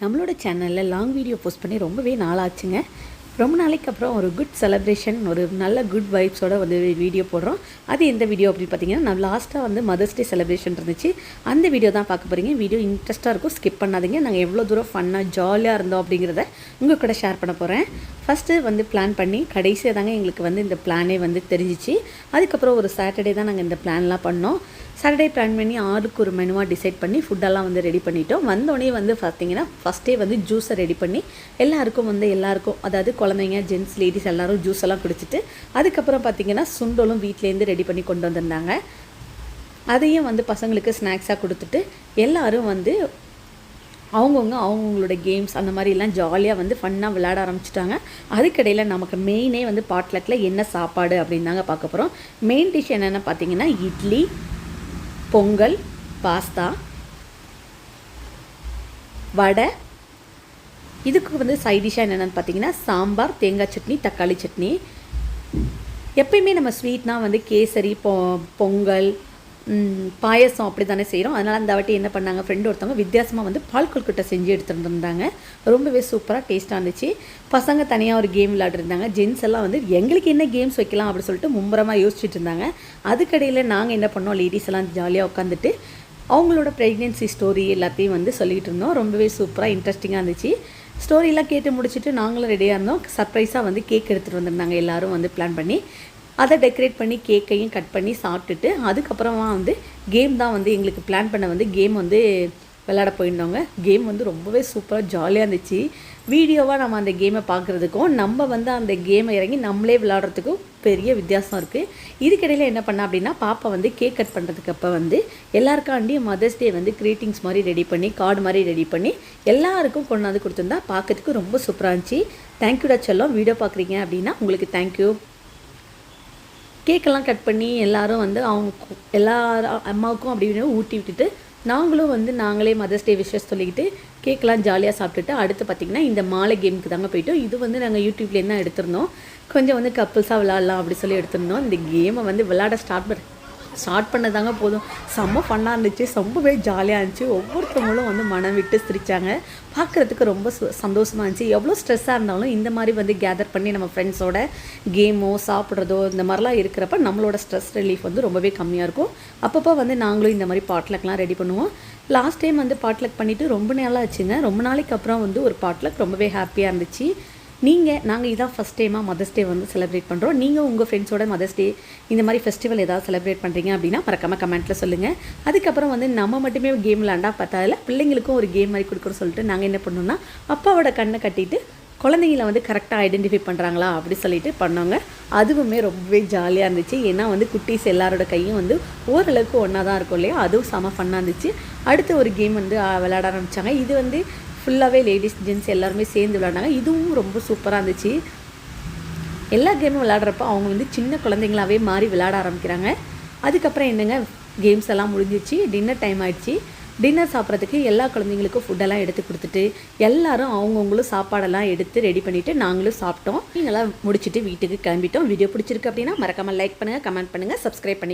நம்மளோட சேனலில் long video post பண்ணி ரொம்பவே நாளாச்சுங்க. ரொம்ப நாளைக்கு அப்புறம் ஒரு குட் செலப்ரேஷன் ஒரு நல்ல குட் வைப்ஸோட வந்து வீடியோ போடுறோம். அது எந்த வீடியோ அப்படின்னு பார்த்தீங்கன்னா நான் லாஸ்ட்டாக வந்து மதர்ஸ் டே செலிப்ரேஷன் இருந்துச்சு. அந்த வீடியோ தான் பார்க்க போகிறீங்க வீடியோ இன்ட்ரெஸ்ட்டாக இருக்கும். ஸ்கிப் பண்ணாதீங்க. நாங்கள் எவ்வளோ தூரம் ஃபன்னாக ஜாலியாக இருந்தோம் அப்படிங்கிறத உங்கள் கூட ஷேர் பண்ண போகிறேன் ஃபஸ்ட்டு வந்து பிளான் பண்ணி கடைசியாக தாங்க எங்களுக்கு வந்து இந்த பிளானே வந்து தெரிஞ்சிச்சு. அதுக்கப்புறம் ஒரு சாட்டர்டே தான் நாங்கள் இந்த பிளான்லாம் பண்ணோம். சாட்டர்டே பிளான் பண்ணி ஆளுக்கு ஒரு மெனுவாக டிசைட் பண்ணி ஃபுட்டெல்லாம் வந்து ரெடி பண்ணிட்டோம். வந்தோடனே வந்து பார்த்தீங்கன்னா ஃபஸ்ட்டே வந்து ஜூஸை ரெடி பண்ணி எல்லாருக்கும் வந்து எல்லாருக்கும் அதாவது குழந்தைங்க ஜென்ட்ஸ் லேடிஸ் எல்லாரும் ஜூஸ் எல்லாம் குடிச்சிட்டு அதுக்கப்புறம் பார்த்தீங்கன்னா சுண்டலும் வீட்டிலேருந்து ரெடி பண்ணி கொண்டு வந்திருந்தாங்க. அதையும் வந்து பசங்களுக்கு ஸ்நாக்ஸாக கொடுத்துட்டு எல்லாரும் வந்து அவங்கவுங்க அவங்கவுங்களோட கேம்ஸ் அந்த மாதிரிலாம் ஜாலியாக வந்து ஃபன்னாக விளையாட ஆரம்பிச்சிட்டாங்க. அதுக்கிடையில் நமக்கு மெயினே வந்து பாட்லக்கில் என்ன சாப்பாடு அப்படின்னு தாங்க பார்க்க போகிறோம் மெயின் டிஷ் என்னென்னு பார்த்தீங்கன்னா இட்லி பொங்கல் பாஸ்தா வடை. இதுக்கு வந்து சைடிஷாக என்னென்னு பார்த்தீங்கன்னா சாம்பார் தேங்காய் சட்னி தக்காளி சட்னி. எப்பயுமே நம்ம ஸ்வீட்னால் வந்து கேசரி பொ பொங்கல் பாயசம் அப்படி தானே செய்கிறோம் அதனால் அந்த வாட்டி என்ன பண்ணாங்க ஃப்ரெண்டு ஒருத்தவங்க வித்தியாசமாக வந்து பால் கொல்கட்டை செஞ்சு எடுத்துகிட்டு இருந்தாங்க ரொம்பவே சூப்பராக டேஸ்ட்டாக இருந்துச்சு. பசங்க தனியாக ஒரு கேம் விளையாடுருந்தாங்க ஜென்ஸ் எல்லாம் வந்து எங்களுக்கு என்ன கேம்ஸ் வைக்கலாம்? அப்படின்னு சொல்லிட்டு மும்பரமாக யோசிச்சுட்டு இருந்தாங்க. அதுக்கடையில் நாங்கள் என்ன பண்ணோம் லேடிஸ் எல்லாம் ஜாலியாக உட்காந்துட்டு அவங்களோட ப்ரெக்னென்சி ஸ்டோரி எல்லாத்தையும் வந்து சொல்லிகிட்டு இருந்தோம். ரொம்பவே சூப்பராக இன்ட்ரெஸ்டிங்காக இருந்துச்சு. ஸ்டோரிலாம் கேட்டு முடிச்சுட்டு நாங்களும் ரெடியாக இருந்தோம். சர்ப்ரைஸாக வந்து கேக் எடுத்துகிட்டு வந்திருந்தாங்க. எல்லாரும் வந்து பிளான் பண்ணி. அதை டெக்கரேட் பண்ணி கேக்கையும் கட் பண்ணி சாப்பிட்டுட்டு அதுக்கப்புறமா வந்து கேம் தான் வந்து எங்களுக்கு பிளான் பண்ண வந்து கேம் வந்து விளாட போயிருந்தோங்க. கேம் வந்து ரொம்பவே சூப்பராக ஜாலியாக இருந்துச்சு. வீடியோவாக நம்ம அந்த கேமை பார்க்குறதுக்கும் நம்ம வந்து அந்த கேமை இறங்கி நம்மளே விளாட்றதுக்கும் பெரிய வித்தியாசம் இருக்குது இதுக்கிடையில் என்ன பண்ண அப்படின்னா பாப்பா வந்து கேக் கட் பண்ணுறதுக்கு அப்போ வந்து எல்லாருக்காண்டியும் மதர்ஸ் டே வந்து க்ரீட்டிங்ஸ் மாதிரி ரெடி பண்ணி கார்டு மாதிரி ரெடி பண்ணி எல்லாருக்கும் கொண்டாந்து கொடுத்துருந்தா பார்க்கறதுக்கு ரொம்ப சூப்பராக இருந்துச்சு. தேங்க்யூடா செல்லம். வீடியோ பார்க்குறீங்க அப்படின்னா உங்களுக்கு தேங்க்யூ கேக்கெல்லாம் கட் பண்ணி எல்லாரும் வந்து அவங்க கு- எல்லா அம்மாவுக்கும் அப்படின்னு ஊட்டி விட்டுட்டு நாங்களும் வந்து நாங்களே மதர்ஸ் டே விஷஸ் சொல்லிக்கிட்டு கேக்கெல்லாம் ஜாலியாக சாப்பிட்டுட்டு அடுத்து பார்த்திங்கன்னா இந்த மாலை கேமுக்கு தாங்க போயிட்டோம். இது வந்து நாங்கள் யூடியூப்லேருந்து தான் எடுத்திருந்தோம். கொஞ்சம் வந்து கப்புள்ஸாக விளாட்லாம் அப்படி சொல்லி எடுத்திருந்தோம். இந்த கேமை வந்து விளாட ஸ்டார்ட் பண்ண ஸ்டார்ட் பண்ணதாங்க போதும். செம்ம ஃபன்னாக இருந்துச்சு. ரொம்பவே ஜாலியாக இருந்துச்சு. ஒவ்வொருத்தவங்களும் வந்து மனம் விட்டு சிரிச்சாங்க. பார்க்குறதுக்கு ரொம்ப சு- இருந்துச்சு. எவ்வளோ ஸ்ட்ரெஸ்ஸாக இருந்தாலும் இந்த மாதிரி வந்து கேதர் பண்ணி நம்ம ஃப்ரெண்ட்ஸோட கேமோ சாப்பிட்றதோ இந்த மாதிரிலாம் இருக்கிறப்ப நம்மளோட ஸ்ட்ரெஸ் ரிலீஃப் வந்து ரொம்பவே கம்மியாக இருக்கும். அப்பப்போ வந்து நாங்களும் இந்த மாதிரி பாட்லக்லாம் ரெடி பண்ணுவோம். லாஸ்ட் டைம் வந்து பாட்லக் பண்ணிவிட்டு ரொம்ப நாளாக ஆச்சுங்க ரொம்ப நாளைக்கு அப்புறம் வந்து ஒரு பாட்லக் ரொம்பவே ஹாப்பியாக இருந்துச்சு. நீங்கள் நாங்கள் இதான் ஃபஸ்ட் டைமாக மதர்ஸ் டே வந்து செலிப்ரேட் பண்ணுறோம் நீங்கள் உங்கள் ஃப்ரெண்ட்ஸோட மதர்ஸ் டே இந்த மாதிரி ஃபெஸ்டிவல் ஏதாவது செலிப்ரேட் பண்ணுறீங்க அப்படின்னா மறக்காமல் கமெண்ட்டில் சொல்லுங்கள் அதுக்கப்புறம் வந்து நம்ம மட்டுமே கேம் விளாண்டா பார்த்ததில் பிள்ளைங்களுக்கும் ஒரு கேம் மாதிரி கொடுக்குறோம் சொல்லிட்டு நாங்கள் என்ன பண்ணோம்னா அப்பாவோட கண்ணை கட்டிட்டு குழந்தைங்கள வந்து கரெக்டாக ஐடென்டிஃபை பண்ணுறாங்களா அப்படி சொல்லிட்டு பண்ணோங்க. அதுவுமே ரொம்பவே ஜாலியாக இருந்துச்சு. ஏன்னா வந்து குட்டீஸ் எல்லாரோட கையும் வந்து ஓரளவுக்கு ஒன்றா தான் இருக்கும் இல்லையா? அதுவும் செம ஃபன்னாக இருந்துச்சு. அடுத்த ஒரு கேம் வந்து விளையாட ஆரம்பித்தாங்க இது வந்து ஃபுல்லாகவே லேடிஸ் ஜென்ட்ஸ் எல்லாருமே சேர்ந்து விளையாண்டாங்க இதுவும் ரொம்ப சூப்பராக இருந்துச்சு. எல்லா கேமும் விளையாடுறப்ப அவங்க வந்து சின்ன குழந்தைங்களாவே மாறி விளையாட ஆரம்பிக்கிறாங்க. அதுக்கப்புறம் என்னங்க கேம்ஸ் எல்லாம் முடிஞ்சிச்சு. டின்னர் டைம் ஆயிடுச்சு. டின்னர் சாப்பிட்றதுக்கு எல்லா குழந்தைங்களுக்கும் ஃபுட்டெல்லாம் எடுத்து கொடுத்துட்டு எல்லாரும் அவங்கவுங்களும் சாப்பாடெல்லாம் எடுத்து ரெடி பண்ணிவிட்டு நாங்களும் சாப்பிட்டோம். நீங்களாம் முடிச்சுட்டு வீட்டுக்கு கிளம்பிட்டோம். வீடியோ பிடிச்சிருக்கு அப்படின்னா மறக்காமல் லைக் பண்ணுங்கள் கமெண்ட் பண்ணுங்கள் சப்ஸ்கிரைப் பண்ணி